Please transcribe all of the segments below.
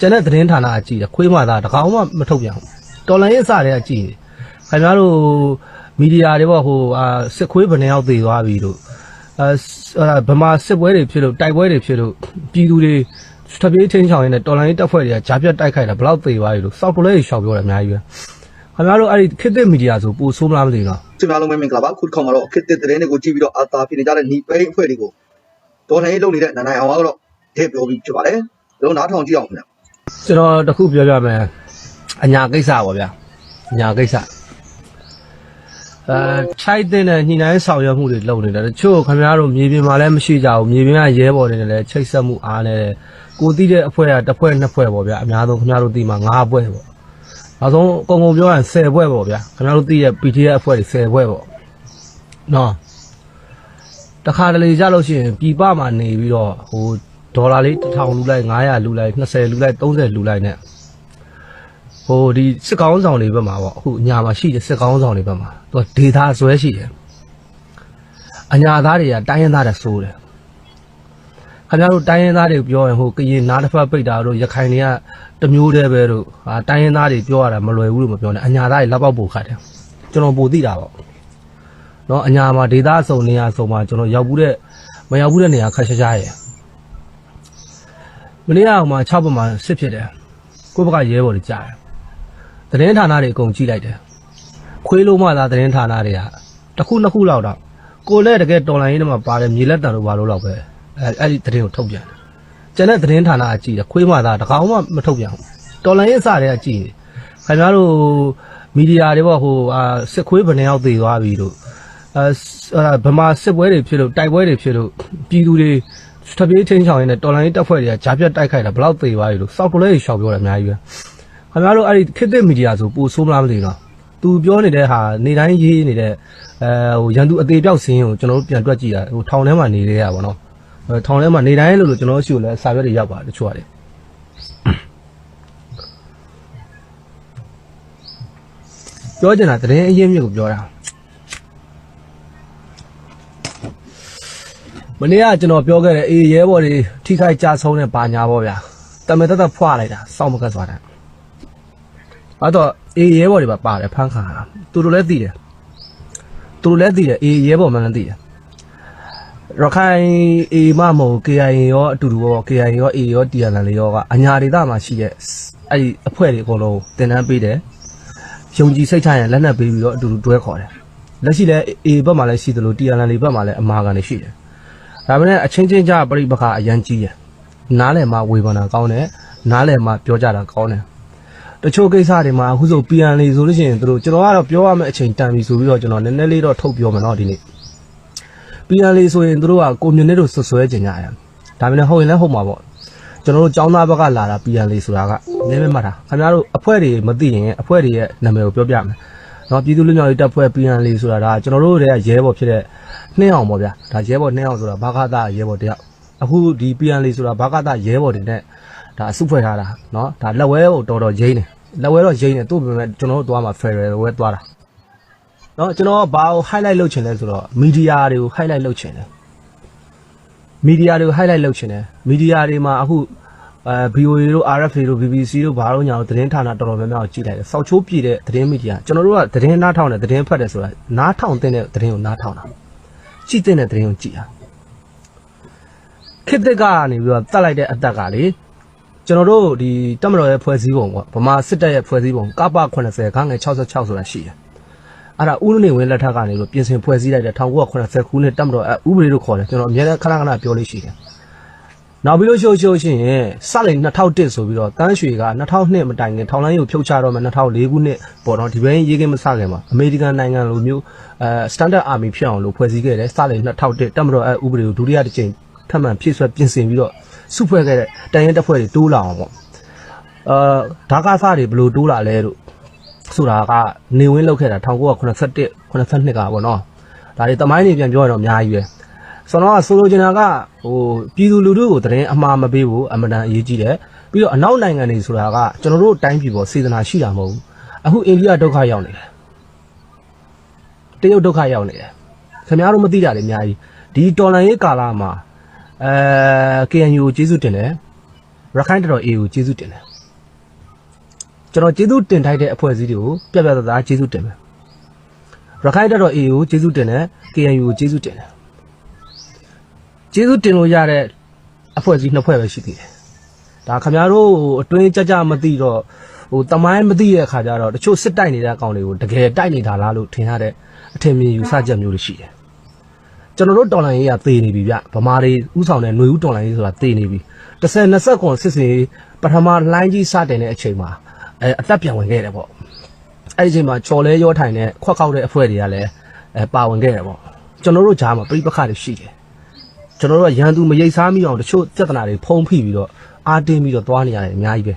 ကျန်တဲ့သတင်းဌာနအကြည့်တယ်ခွေးမှသာတကောင်မှမထုတ်ပြန်ဘူးတော်လိုင်းရေးစတဲ့အကြည့်တယ်ခင်ဗျားတို့မီဒီယာတွေပေါ့ဟိုအာစစ်ခွေးဘယ်နှယောက်သေသွားပြီလို့အဲဗမာစစ်ပွဲတွေဖြစ်လို့တိုက်ပွဲတွေဖြစ်လို့ပြည်သူတွေထပ်ပြေးချင်းချောင်းရင်းနဲ့တော်လိုင်းရေးတပ်ဖွဲ့တွေကဂျာပြတ်တိုက်ခိုက်တာဘယ်လောက်သေသွားပြီလို့စောက်တလဲရှောက်ပြောတယ်အများကြီးပဲခင်ဗျားတို့အဲ့ဒီခေတ်သစ်မီဒီယာဆိုပိုဆိုးမလားမသိဘူးနော်စင်များလုံးပဲမင်္ဂလာပါခုတစ်ခေါက်မှာတော့ခေတ်သစ်သတင်းတွေကိုကြည့်ပြီးတော့အာသာဖြစ်နေကြတဲ့ညီပဲအဖွဲ့တွေကိုတော်လှန်ရေးလုပ်နေတဲ့နန္ဒိုင်အောင်ကတော့ထည့်ပြောပြီးဖြစ်ပါတယ်ကျွန်တော်နားထောင်ကြည့်အောင်ခင်ဗျာ ကျွန်တော်တခုပြောပြမယ်အညာကိစ္စပါဗျာအညာကိစ္စအဲခြိုက်တဲ့နဲ့ညှိနှိုင်းဆောင်ရွက်မှုတွေလုပ်နေတယ်တချို့ခင်ဗျားတို့မြေပြင်မှာလည်းမရှိကြဘူးမြေပြင်ကရဲဘော်တွေနဲ့လည်းချိတ်ဆက်မှုအားနေတယ်ကိုသိတဲ့အဖွဲ့ကတစ်ဖွဲ့နှစ်ဖွဲ့ပေါ့ဗျာအများဆုံးခင်ဗျားတို့သိမှာ၅ဖွဲ့ပေါ့နောက်ဆုံးအကုန်ကုန်ပြောရင်10ဖွဲ့ပေါ့ဗျာခင်ဗျားတို့သိတဲ့ PTF အဖွဲ့တွေ10ဖွဲ့ပေါ့နော်တခါတလေကြလို့ရှိရင်ပြည်ပမှာနေပြီးတော့ဟို ဒေါ်လာလေး1000လူလိုက်900လူလိုက်20လူလိုက်30လူလိုက်နဲ့ဟိုဒီစစ်ကောင်းဆောင်တွေဘက်မှာပေါ့အခုအညာမှာရှိတဲ့စစ်ကောင်းဆောင်တွေဘက်မှာသူကဒေတာဆွဲရှိတယ်အညာသားတွေကတိုင်းရင်းသားတွေစိုးတယ်ခင်ဗျားတို့တိုင်းရင်းသားတွေပြောရင်ဟိုကရင်နားတစ်ဖက်ပိတ်တာတို့ရခိုင်တွေကတစ်မျိုးတည်းပဲတို့ဟာတိုင်းရင်းသားတွေပြောရတာမလွယ်ဘူးလို့မပြောနဲ့အညာသားတွေလက်ပေါက်ပို့ခတ်တယ်ကျွန်တော်ပိုသိတာပေါ့နော်အညာမှာဒေတာစုံနေရစုံမှာကျွန်တော်ရောက်ဘူးတဲ့မရောက်ဘူးတဲ့နေရာခက်ရှားရှားရဲ့ မနေ့ကဟိုမှာ6ပတ်မှာစစ်ဖြစ်တယ်ကိုယ့်ဘက်ကရဲဘော်တွေကြားတယ်သတင်းဌာနတွေအကုန်ကြည့်လိုက်တယ်ခွေးလုံးမသာသတင်းဌာနတွေကတစ်ခုနှစ်ခုလောက်တော့ကိုယ်လည်းတကယ်တော်လိုင်းရေးထဲမှာပါတယ်မြေလက်တံတို့ဘာလို့လောက်ပဲအဲအဲ့ဒီသတင်းကိုထုတ်ပြန်တယ်ကျန်တဲ့သတင်းဌာနအကြည့်တယ်ခွေးမသာတကောင်မှမထုတ်ပြန်ဘူးတော်လိုင်းရေးစတဲ့အကြည့်တယ်ခင်ဗျားတို့မီဒီယာတွေပေါ့ဟိုအာစစ်ခွေးဘယ်နှယောက်သေသွားပြီလို့အဲဗမာစစ်ပွဲတွေဖြစ်လို့တိုက်ပွဲတွေဖြစ်လို့ပြည်သူတွေ ထပ်ပြေးချင်းချောင်းရင်းနဲ့တော်လိုင်းရေးတပ်ဖွဲ့တွေကဂျာပြတ်တိုက်ခိုက်တာဘယ်လောက်သေသွားပြီလို့စောက်တလဲရှောက်ပြောတယ်အများကြီးပဲခင်ဗျားတို့အဲ့ဒီခေတ်သစ်မီဒီယာဆိုပိုဆိုးမလားမသိဘူးနော်သူပြောနေတဲ့ဟာနေတိုင်းရေးနေတဲ့အဲဟိုရန်သူအသေးပြောက်စင်းကိုကျွန်တော်တို့ပြန်တွက်ကြည့်တာဟိုထောင်ထဲမှာနေနေရပါတော့အဲထောင်ထဲမှာနေတိုင်းလို့လို့ကျွန်တော်တို့ရှိကိုလည်းစာရွက်တွေရောက်ပါတယ်တချို့ကလေပြောချင်တာတရင်အရင်မြစ်ကိုပြောတာ မနေ့ကကျွန်တော်ပြောခဲ့တဲ့အေးရဲဘော်တွေထိခိုက်ကြဆုံးတဲ့ဘာညာပေါ့ဗျာတမန်တက်တက်ဖွာလိုက်တာစောင့်မကတ်သွားတာအဲ့တော့အေးရဲဘော်တွေပါပါတယ်ဖန်းခါတာသူတို့လည်းသိတယ်သူတို့လည်းသိတယ်အေးရဲဘော်မှလည်းသိတယ်ရခိုင်အေမမုံ KIA ရောအတူတူရော KIA ရော A ရော TNL လေးရောကအညာဒေသမှာရှိတဲ့အဲ့ဒီအဖွဲ့တွေအကုန်လုံးတင်တန်းပေးတယ်ယုံကြည်စိတ်ချရင်လက်နက်ပေးပြီးတော့အတူတူတွဲခေါ်တယ်လက်ရှိလည်း A ဘက်မှာလည်းရှိသလို TNL လေးဘက်မှာလည်းအမာခံတွေရှိတယ် ဒါပေမဲ့အချင်းချင်းကြားပြိပခအရန်ကြီးရယ်နားလည်မှဝေဖန်တာကောင်းတယ်နားလည်မှပြောကြတာကောင်းတယ်တချို့ကိစ္စတွေမှာအခုဆို PN လေးဆိုလို့ရှိရင်တို့ကျွန်တော်ကတော့ပြောရမယ့်အချိန်တန်ပြီဆိုပြီးတော့ကျွန်တော်နည်းနည်းလေးတော့ထုတ်ပြောမယ်เนาะဒီနေ့ PN လေးဆိုရင်တို့ကကိုမြင့်နေတို့ဆွဆွဲကြင်ကြရတယ်ဒါပေမဲ့ဟုတ်ရင်လည်းဟုတ်မှာပေါ့ကျွန်တော်တို့ចောင်းသားဘက်ကလာတာ PN လေးဆိုတာကနည်းနည်းမှတ်တာခင်ဗျားတို့အဖွဲ့တွေမသိရင်အဖွဲ့တွေရဲ့နာမည်ကိုပြောပြမယ် နော်ပြည်သူ့လူမျိုးရေးတပ်ဖွဲ့ PNL ဆိုတာဒါကျွန်တော်တို့တည်းကရဲဘော်ဖြစ်တဲ့နှင်းအောင်ပေါ့ဗျာဒါရဲဘော်နှင်းအောင်ဆိုတာဘာကတာရဲဘော်တယောက်အခုဒီ PNL ဆိုတာဘာကတာရဲဘော်တွေနဲ့ဒါအစုဖွဲ့ထားတာနော်ဒါလက်ဝဲကိုတော်တော်ဂျိမ်းတယ်လက်ဝဲတော့ဂျိမ်းတယ်သူ့ပြင်မဲ့ကျွန်တော်တို့သွားမှာ Federal ဝဲသွားတာနော်ကျွန်တော်ဘာကို highlight လုပ်ချင်လဲဆိုတော့ media တွေကို highlight လုပ်ချင်တယ် media တွေကို highlight လုပ်ချင်တယ် media တွေမှာအခု အဲ VOA တို့ RFA တို့ BBC တို့ဘာလို့ညာတို့သတင်းဌာနတော်တော်များများကိုကြည့်လိုက်တယ်စောက်ချိုးပြည့်တဲ့သတင်းမီဒီယာကျွန်တော်တို့ကသတင်းနားထောင်တယ်သတင်းဖတ်တယ်ဆိုတာနားထောင်တဲ့သတင်းကိုနားထောင်တာကြည့်တဲ့သတင်းကိုကြည့်တာခေတ်သစ်ကနေပြီးတော့တတ်လိုက်တဲ့အသက်ကလေကျွန်တော်တို့ဒီတက်မတော်ရဲ့ဖွဲ့စည်းပုံပေါ့ဗမာစစ်တပ်ရဲ့ဖွဲ့စည်းပုံကပ80ခန်းငယ်66ဆိုတာရှိတယ်အဲ့ဒါဥနေဝင်လက်ထက်ကနေလို့ပြင်ဆင်ဖွဲ့စည်းလိုက်တဲ့1980ခုနှစ်တက်မတော်အဥပဒေလို့ခေါ်တယ်ကျွန်တော်အများနဲ့ခဏခဏပြောလို့ရှိတယ် နောက်ပြီးလို့ရှို့ရှို့ရှင်ရင်စလိန်2001ဆိုပြီးတော့တန်းရွှေက2002မတိုင်ခင်ထောင်လိုင်းကိုဖြုတ်ချတော့မှ2004ခုနှစ်ပေါ်တော့ဒီဘင်းရေးကင်းမစခင်မှာအမေရိကန်နိုင်ငံလိုမျိုးအဲစတန်ဒတ်အာမီဖြစ်အောင်လို့ဖွဲ့စည်းခဲ့တယ်စလိန်2001တက်မတော်အဥပဒေကိုဒုတိယတစ်ကြိမ်ထပ်မံဖြည့်ဆွဲပြင်ဆင်ပြီးတော့စုဖွဲ့ခဲ့တဲ့တန်ရင်တပ်ဖွဲ့တွေတိုးလာအောင်ပေါ့အာဒါကစားတွေဘယ်လိုတိုးလာလဲလို့ဆိုတာကနေဝင်းလောက်ခဲ့တာ1981 82ကပေါ့နော်ဒါတွေတမိုင်းတွေပြန်ပြောရင်တော့အများကြီးပဲ ဆိုတော့ဆိုလိုချင်တာကဟိုပြည်သူလူထုကိုတရင်အမှားမပေးဘူးအမှန်တန်အရေးကြီးတယ်ပြီးတော့အနောက်နိုင်ငံတွေဆိုတာကကျွန်တော်တို့တိုင်းပြည်ပေါ်စေတနာရှိတာမဟုတ်ဘူးအခုအိန္ဒိယဒုက္ခရောက်နေတယ်တရုတ်ဒုက္ခရောက်နေတယ်ခင်ဗျားတို့မသိတာတွေအများကြီးဒီတော်လန်ရေးကာလမှာအဲ KNU ကိုကျေးဇူးတင်တယ်ရခိုင်တော်တော် A ကိုကျေးဇူးတင်တယ်ကျွန်တော်ကျေးဇူးတင်ထိုက်တဲ့အဖွဲ့အစည်းတွေကိုပြပြသားသားကျေးဇူးတင်မယ်ရခိုင်တပ်တော် AA ကိုကျေးဇူးတင်တယ် KNU ကိုကျေးဇူးတင်တယ် ကျေးဇူးတင်လို့ရတဲ့အဖွဲ့အစည်းနှစ်ဖွဲ့ပဲရှိသေးတယ်ဒါခင်ဗျားတို့အတွင်းကြကြမသိတော့ဟိုတမိုင်းမသိတဲ့အခါကျတော့တချို့စစ်တိုက်နေတဲ့အကောင်တွေကိုတကယ်တိုက်နေတာလားလို့ထင်ရတဲ့အထင်မြင်ယူဆချက်မျိုးတွေရှိတယ်ကျွန်တော်တို့တော်လိုင်းရေးကသေနေပြီဗျဗမာတွေဥဆောင်တဲ့ຫນွေဥတော်လိုင်းရေးဆိုတာသေနေပြီတစ်ဆယ်နှစ်ဆက်ခွန်စစ်စင်ပထမလိုင်းကြီးစတင်တဲ့အချိန်မှာအဲအသက်ပြန်ဝင်ခဲ့တယ်ပေါ့အဲ့ဒီအချိန်မှာချော်လဲရောထိုင်တဲ့ခွက်ခောက်တဲ့အဖွဲ့တွေကလည်းအဲပါဝင်ခဲ့တယ်ပေါ့ကျွန်တော်တို့ဂျားမှာပြိပခါတွေရှိတယ် ကျွန်တော်တို့ကရန်သူမရိပ်စားမိအောင်တချို့ပြဿနာတွေဖုံးဖိပြီးတော့အားတင်းပြီးတော့သွားနေရတယ်အများကြီးပဲ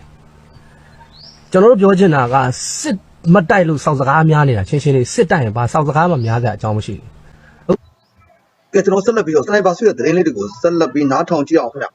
ကျွန်တော်တို့ပြောချင်တာကစစ်မတိုက်လို့စောက်စကားများနေတာချင်းချင်းလေးစစ်တိုက်ရင်ဘာစောက်စကားမှများစရာအကြောင်းမရှိဘူးကဲကျွန်တော်ဆက်လက်ပြီးတော့စနိုက်ပါဆွေးတဲ့သတင်းလေးတွေကိုဆက်လက်ပြီးနားထောင်ကြည့်အောင်ခင်ဗျာ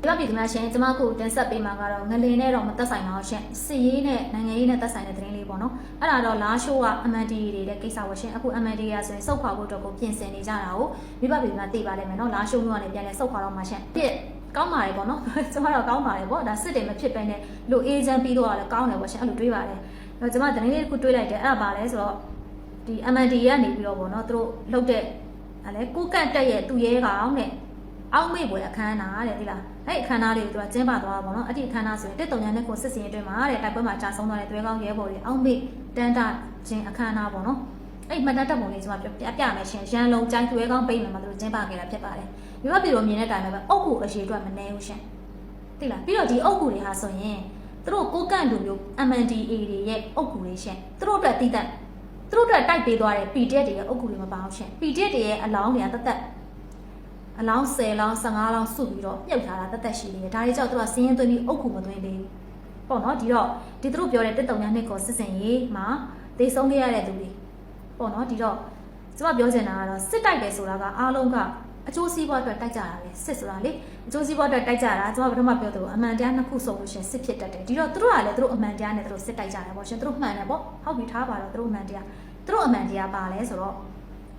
ဒီလောက်ပြည်သူများရှင်ကျမကိုတင်ဆက်ပေးမှာကတော့ငလင်နဲ့တော့မသက်ဆိုင်ပါဘူးရှင်စစ်ရေးနဲ့နိုင်ငံရေးနဲ့သက်ဆိုင်တဲ့သတင်းလေးပေါ့နော်အဲ့ဒါတော့လာရှိုးက MND တွေတဲ့ကိစ္စပါရှင်အခု MND ရဆိုရင်စုတ်ခွာဖို့အတွက်ကိုပြင်ဆင်နေကြတာကိုမိဘပြည်သူများသိပါလိမ့်မယ်နော်လာရှိုးမျိုးကနေပြန်လဲစုတ်ခွာတော့မှာရှင်ပြည့်ကောင်းပါတယ်ပေါ့နော်ကျမတော့ကောင်းပါတယ်ပေါ့ဒါစစ်တယ်မဖြစ်ပဲနဲ့လူအေဂျင့်ပြီးတော့လည်းကောင်းတယ်ပေါ့ရှင်အဲ့လိုတွေးပါတယ်တော့ကျမသတင်းလေးတစ်ခုတွေးလိုက်တယ်အဲ့ဒါပါလဲဆိုတော့ဒီ MND ကနေပြီးတော့ပေါ့နော်သူတို့လှုပ်တဲ့အဲ့လေကိုကန့်တက်ရဲ့သူရဲကောင်တဲ့ အောက်မေ့ပွဲအခမ်းအနားတဲ့ဒီလားအဲ့အခမ်းအနားလေးကိုသူကကျင်းပသွားတာပေါ့နော်အဲ့ဒီအခမ်းအနားဆိုရင်တက်တုံညာနဲ့ကိုစစ်စင်အတွင်းမှာတဲ့တိုက်ပွဲမှာကြာဆုံးသွားတဲ့သွဲကောင်းရဲဘော်တွေအောက်မေ့တန်းတာခြင်းအခမ်းအနားပေါ့နော်အဲ့မှတ်တမ်းတက်ပုံလေးကျွန်မပြပြပြမယ်ရှင်ရန်လုံးကျိုင်းသွဲကောင်းပိတ်မယ်မှာသူတို့ကျင်းပခဲ့တာဖြစ်ပါတယ်မြမပြည်တော်မြင်တဲ့တိုင်ပဲအုတ်ကူအရှိအတွက်မနေဘူးရှင်သိလားပြီးတော့ဒီအုတ်ကူတွေဟာဆိုရင်သူတို့ကိုကန့်လူမျိုး MNDA တွေရဲ့အုတ်ကူတွေရှင်သူတို့အတွက်တည်တတ်သူတို့အတွက်တိုက်ပေးသွားတဲ့ PDF တွေရဲ့အုတ်ကူတွေမပါဘူးရှင် PDF တွေရဲ့အလောင်းတွေကတသက် အလောင်း10လောင်း15လောင်းစုပြီးတော့မြုပ်ထားတာတက်တက်ရှိနေတယ်ဒါတွေကြောင့်သူကစင်းရင်သွင်းပြီးအုတ်ခုမသွင်းသေးဘူးပေါ့နော်ဒီတော့ဒီသူတို့ပြောတဲ့တက်တုံညာနှစ်ကိုစစ်စင်ရေးမှာဒေဆုံးခဲ့ရတဲ့သူတွေပေါ့နော်ဒီတော့ကျွန်မပြောချင်တာကတော့စစ်တိုက်တယ်ဆိုတာကအားလုံးကအကျိုးစီးပွားအတွက်တိုက်ကြတာပဲစစ်ဆိုတာလေအကျိုးစီးပွားအတွက်တိုက်ကြတာကျွန်မပထမပြောသလိုအမှန်တရားနှစ်ခုစုံလို့ရှင်စစ်ဖြစ်တတ်တယ်ဒီတော့သူတို့ကလည်းသူတို့အမှန်တရားနဲ့သူတို့စစ်တိုက်ကြတယ်ပေါ့ရှင်သူတို့မှန်တယ်ပေါ့ဟုတ်ပြီထားပါတော့သူတို့အမှန်တရားသူတို့အမှန်တရားပါလဲဆိုတော့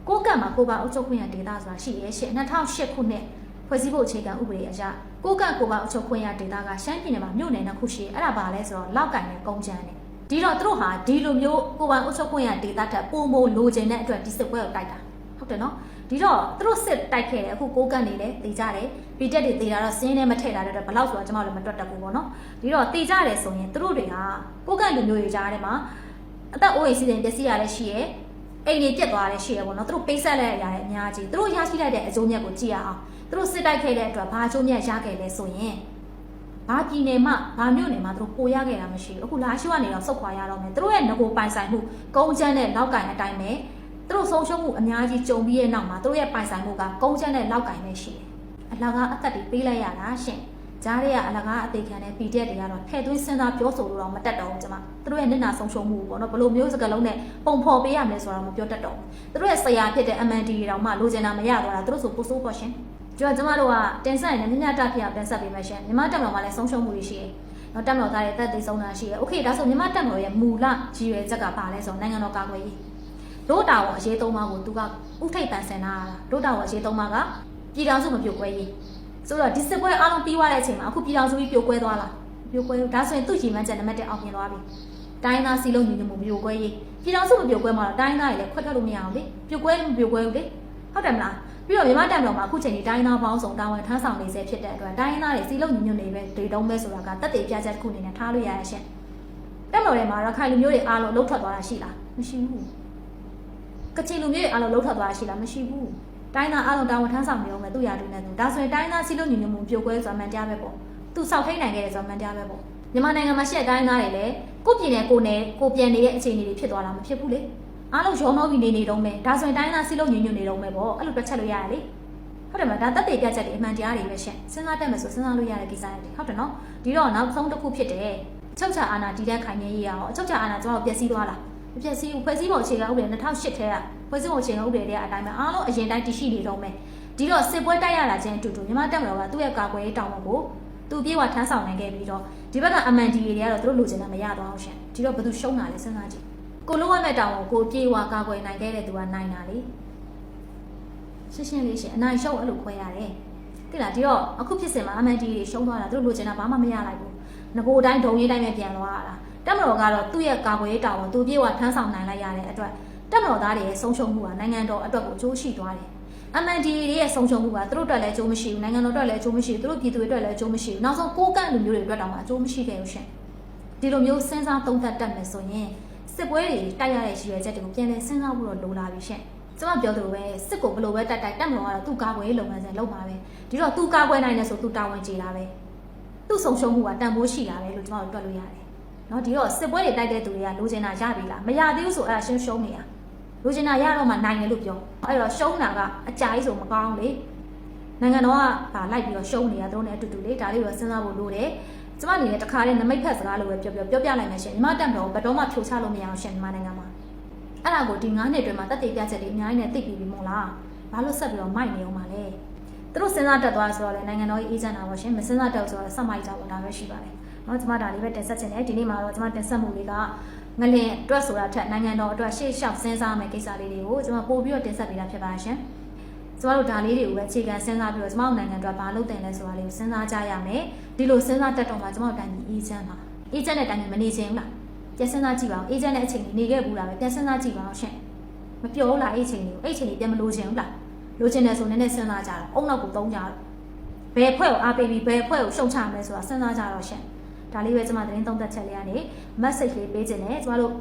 ကိုကတ်မှာကိုပါအုပ်ချုပ်ခွင့်ရဒေသဆိုတာရှိရဲ့ရှင့်2008ခုနှစ်ဖွဲ့စည်းဖို့အခြေခံဥပဒေအရကိုကတ်ကိုပါအုပ်ချုပ်ခွင့်ရဒေသကရှမ်းပြည်နယ်မှာမြို့နယ်နှစ်ခုရှိအဲ့ဒါပါလဲဆိုတော့လောက်ကင်နဲ့ကုန်းချမ်းနဲ့ဒီတော့သူတို့ဟာဒီလိုမျိုးကိုပါအုပ်ချုပ်ခွင့်ရဒေသထက်ပိုမိုလိုချင်တဲ့အတွက်ဒီစစ်ပွဲကိုတိုက်တာဟုတ်တယ်နော်ဒီတော့သူတို့စစ်တိုက်ခဲ့တယ်အခုကိုကတ်နေလဲတေကြတယ်ပီတက်တွေတေတာတော့စင်းနဲ့မထည့်တာတဲ့ဘလောက်ဆိုတာကျွန်တော်လည်းမတွက်တတ်ဘူးပေါ့နော်ဒီတော့တေကြတယ်ဆိုရင်သူတို့တွေကကိုကတ်လူမျိုးတွေကြားထဲမှာအသက်အိုးအိမ်စီစဉ်ပစ္စည်းရလည်းရှိရဲ့ အိမ်တွေပြက်သွားတယ်ရှိရပေါ့နော်သူတို့ပိတ်ဆက်လိုက်ရတဲ့အများကြီးသူတို့ရရှိလိုက်တဲ့အကျိုးမြတ်ကိုကြည့်ရအောင်သူတို့စစ်တိုက်ခဲ့တဲ့အတွက်ဘာအကျိုးမြတ်ရခဲ့လဲဆိုရင်ဘာပြည်နယ်မှာဘာမြို့နယ်မှာသူတို့ပိုရခဲ့တာမရှိဘူးအခုလာရှိကနေတော့စုတ်ခွာရတော့မယ်သူတို့ရဲ့ငကိုပိုင်ဆိုင်မှုကုန်းချမ်းတဲ့လောက်ကင်အတိုင်းပဲသူတို့ဆုံးရှုံးမှုအများကြီးကြုံပြီးရဲ့နောက်မှာသူတို့ရဲ့ပိုင်ဆိုင်မှုကကုန်းချမ်းတဲ့လောက်ကင်ပဲရှိတယ်အလကားအသက်တွေပေးလိုက်ရတာရှင် ကြားရကအလကားအသေးခံတဲ့ PDF တွေကတော့ထဲ့သွင်းစဉ်းစားပြောဆိုလို့တော့မတက်တော့ဘူးကျမသူတို့ရဲ့မျက်နှာဆုံးရှုံးမှုပေါ့နော်ဘယ်လိုမျိုးစကားလုံးနဲ့ပုံဖော်ပေးရမလဲဆိုတာမပြောတတ်တော့ဘူးသူတို့ရဲ့ဆရာဖြစ်တဲ့ MND တွေတောင်မှလိုချင်တာမရတော့တာသူတို့ဆိုပို့ဆိုးပေါ့ရှင်ကျွန်တော်ကျမတို့ကတင်ဆက်နေမြမြတက်ဖြစ်အောင်တင်ဆက်ပေးမယ်ရှင်မြမတက်တော်မှာလည်းဆုံးရှုံးမှုတွေရှိတယ်တော့တက်တော်သားရဲ့တက်သိဆုံးတာရှိတယ်โอเคဒါဆိုမြမတက်တော်ရဲ့မူလကြီးရွယ်ချက်ကပါလဲဆိုတော့နိုင်ငံတော်ကာကွယ်ရေးတို့တာဝန်အရေးသုံးပါးကိုသူကဥထိတ်ပန်ဆင်တာတို့တာဝန်အရေးသုံးပါးကပြည်တော်စုမပြုတ်ကွဲရေး ဆိုတော့ဒီစစ်ပွဲအားလုံးပြီးသွားတဲ့အချိန်မှာအခုပြည်တော်စုပြီးပြိုကွဲသွားလားပြိုကွဲဒါဆိုရင်သူ့ကြီးမှန်းချက်နံပါတ်1အောင်မြင်သွားပြီတိုင်းသားစီလုံးညီညွတ်မှုပြိုကွဲရေးပြည်တော်စုမပြိုကွဲမှာတော့တိုင်းသားတွေလည်းခွက်ထွက်လို့မရအောင်လေပြိုကွဲလို့မပြိုကွဲဘူးလေဟုတ်တယ်မလားပြီးတော့မြန်မာတန်တော်မှာအခုချိန်ဒီတိုင်းသားပေါင်းစုံတာဝန်ထမ်းဆောင်နေစေဖြစ်တဲ့အတွက်တိုင်းသားတွေစီလုံးညီညွတ်နေပဲဒေတုံးပဲဆိုတာကတက်တေပြချက်တစ်ခုအနေနဲ့ထားလို့ရရရှင့်တက်တော်ထဲမှာရခိုင်လူမျိုးတွေအားလုံးလှုပ်ထွက်သွားတာရှိလားမရှိဘူးကချင်လူမျိုးတွေအားလုံးလှုပ်ထွက်သွားတာရှိလားမရှိဘူး တိုင်းသားအားလုံးတာဝန်ထမ်းဆောင်နေအောင်ပဲသူ့ရာတူနေသူဒါဆိုရင်တိုင်းသားစီလုံးညီညွတ်မှုပြိုကွဲဆိုတာမှန်တရားပဲပေါ့သူစောက်ထိန်နိုင်ခဲ့တယ်ဆိုတာမှန်တရားပဲပေါ့မြန်မာနိုင်ငံမှာရှိတဲ့တိုင်းသားတွေလည်းကိုပြည်နယ်ကိုနယ်ကိုပြန်နေတဲ့အခြေအနေတွေဖြစ်သွားတာမဖြစ်ဘူးလေအားလုံးရောနှောပြီးနေနေတော့မယ်ဒါဆိုရင်တိုင်းသားစီလုံးညီညွတ်နေတော့မယ်ပေါ့အဲ့လိုတွက်ချက်လို့ရတယ်လေဟုတ်တယ်မလားဒါတက်တေပြချက်တွေအမှန်တရားတွေပဲရှင့်စဉ်းစားတတ်မယ်ဆိုစဉ်းစားလို့ရတဲ့ကိစ္စတွေဟုတ်တယ်နော်ဒီတော့နောက်ဆုံးတစ်ခုဖြစ်တယ်အချုပ်ချာအာဏာတည်တဲ့ခိုင်မြဲရေးရအောင်အချုပ်ချာအာဏာကျွန်တော်ပျက်စီးသွားလား မပျက်စီးဘူးဖွဲ့စည်းပုံအခြေခံဥပဒေ2008ထဲကဖွဲ့စည်းပုံအခြေခံဥပဒေတွေအတိုင်းပဲအားလုံးအရင်တိုင်းတည်ရှိနေတော့မယ်ဒီတော့စစ်ပွဲတိုက်ရတာချင်းအတူတူမြန်မာတက်မတော်ကသူ့ရဲ့ကာကွယ်ရေးတောင်းဝန်ကိုသူပြေးဝထမ်းဆောင်နိုင်ခဲ့ပြီးတော့ဒီဘက်က MND တွေကတော့သူတို့လိုချင်တာမရတော့အောင်ရှင်ဒီတော့ဘယ်သူရှုံးတာလဲစဉ်းစားကြည့်ကိုလုံးဝမဲ့တောင်းဝန်ကိုပြေးဝကာကွယ်နိုင်ခဲ့တဲ့သူကနိုင်တာလေရှင်းရှင်းလေးရှင်အနိုင်ရှုံးအဲ့လိုခွဲရတယ်တိလားဒီတော့အခုဖြစ်စင်မှာ MND တွေရှုံးသွားတာသူတို့လိုချင်တာဘာမှမရလိုက်ဘူးငကိုတိုင်းဒုံရေးတိုင်းပဲပြန်သွားရတာ တက်မတော်ကတော့သူ့ရဲ့ကာကွယ်ရေးတာဝန်သူပြေဝထမ်းဆောင်နိုင်လိုက်ရတဲ့အတွက်တက်မတော်သားတွေရဲ့ဆုံးရှုံးမှုကနိုင်ငံတော်အတွက်ကိုအကျိုးရှိသွားတယ် MND တွေရဲ့ဆုံးရှုံးမှုကသူတို့အတွက်လည်းအကျိုးမရှိဘူးနိုင်ငံတော်အတွက်လည်းအကျိုးမရှိဘူးသူတို့ပြည်သူတွေအတွက်လည်းအကျိုးမရှိဘူးနောက်ဆုံးကိုးကန့်လူမျိုးတွေအတွက်တောင်မှအကျိုးမရှိခဲ့ဘူးရှင်ဒီလိုမျိုးစဉ်းစားသုံးသပ်တတ်မယ်ဆိုရင်စစ်ပွဲတွေတိုက်ရတဲ့ရည်ရွယ်ချက်တွေကိုပြန်လည်စဉ်းစားဖို့တော့လိုလာပြီရှင်ကျွန်မပြောသလိုပဲစစ်ကိုဘယ်လိုပဲတိုက်တိုက်တက်မလို့ကတော့သူ့ကာကွယ်ရေးလုပ်ငန်းစဉ်လုပ်ပါပဲဒီတော့သူ့ကာကွယ်နိုင်တယ်ဆိုသူတာဝန်ကျေတာပဲသူ့ဆုံးရှုံးမှုကတန်ဖိုးရှိတာပဲလို့ကျွန်တော်တို့တွက်လို့ရတယ် နော်ဒီတော့စစ်ပွဲတွေတိုက်တဲ့သူတွေကလိုချင်တာရပြီလားမရသေးဘူးဆိုအဲ့ဒါရှင်းရှုံးနေတာလူချင်တာရတော့မှနိုင်တယ်လို့ပြောအဲ့တော့ရှုံးတာကအကြာကြီးဆိုမကောင်းလေနိုင်ငံတော်ကဗာလိုက်ပြီးတော့ရှုံးနေတာတို့နဲ့အတူတူလေဒါလေးတော့စဉ်းစားဖို့လိုတယ်ကျမအနေနဲ့တခါတည်းနမိတ်ဖက်စကားလိုပဲပြောပြောပြောပြလိုက်မယ်ရှင်ညီမတက်မတော်ဘယ်တော့မှဖြိုချလို့မရအောင်ရှင်ညီမနိုင်ငံမှာအဲ့ဒါကိုဒီ9နှစ်အတွင်းမှာတက်တည်ပြချက်တွေအများကြီးနဲ့သိပြီးပြီမို့လားဘာလို့ဆက်ပြီးတော့မိုက်နေအောင်ပါလဲသူတို့စဉ်းစားတက်သွားဆိုတော့လေနိုင်ငံတော်ကြီးအေးချမ်းတာပါရှင်မစဉ်းစားတက်ဆိုတော့ဆက်မိုက်ကြပါဒါပဲရှိပါတယ် เนาะကျမဒါလေးပဲတင်ဆက်ချင်တယ်ဒီနေ့မှာတော့ကျမတင်ဆက်မှုလေးက ငလင်အတွက်ဆိုတာထက်နိုင်ငံတော်အတွက်ရှေ့လျှောက်စဉ်းစားမယ်ကိစ္စလေးတွေကိုကျွန်မပို့ပြီးတော့တင်ဆက်ပေးတာဖြစ်ပါရှင်။ကျမတို့ဒါလေးတွေကိုပဲအခြေခံစဉ်းစားပြီးတော့ကျမတို့နိုင်ငံအတွက်ဘာလုပ်တင်လဲဆိုတာလေးကိုစဉ်းစားကြရမယ်။ဒီလိုစဉ်းစားတတ်တော့မှကျမတို့တိုင်းပြည်အေးချမ်းပါ။အေးချမ်းတဲ့တိုင်းပြည်မနေချင်ဘူးလား။ပြန်စဉ်းစားကြည့်ပါဦး။အေးချမ်းတဲ့အချိန်ကြီးနေခဲ့ဘူးလားပဲပြန်စဉ်းစားကြည့်ပါဦးရှင်။မပြောဘူးလားအဲ့အချိန်ကြီးကိုအဲ့အချိန်ကြီးပြန်မလို့ချင်ဘူးလား။လိုချင်တယ်ဆိုနည်းနည်းစဉ်းစားကြတော့အုံနောက်ကိုသုံးကြတော့ဘယ်ဖွဲ့ကိုအားပေးပြီးဘယ်ဖွဲ့ကိုရှုံချမလဲဆိုတာစဉ်းစားကြတော့ရှင်။ ဒါလေးပဲကျမသတင်းသုံးသက်ချက်လေးကနေ message လေးပေးခြင်းနဲ့ကျမတို့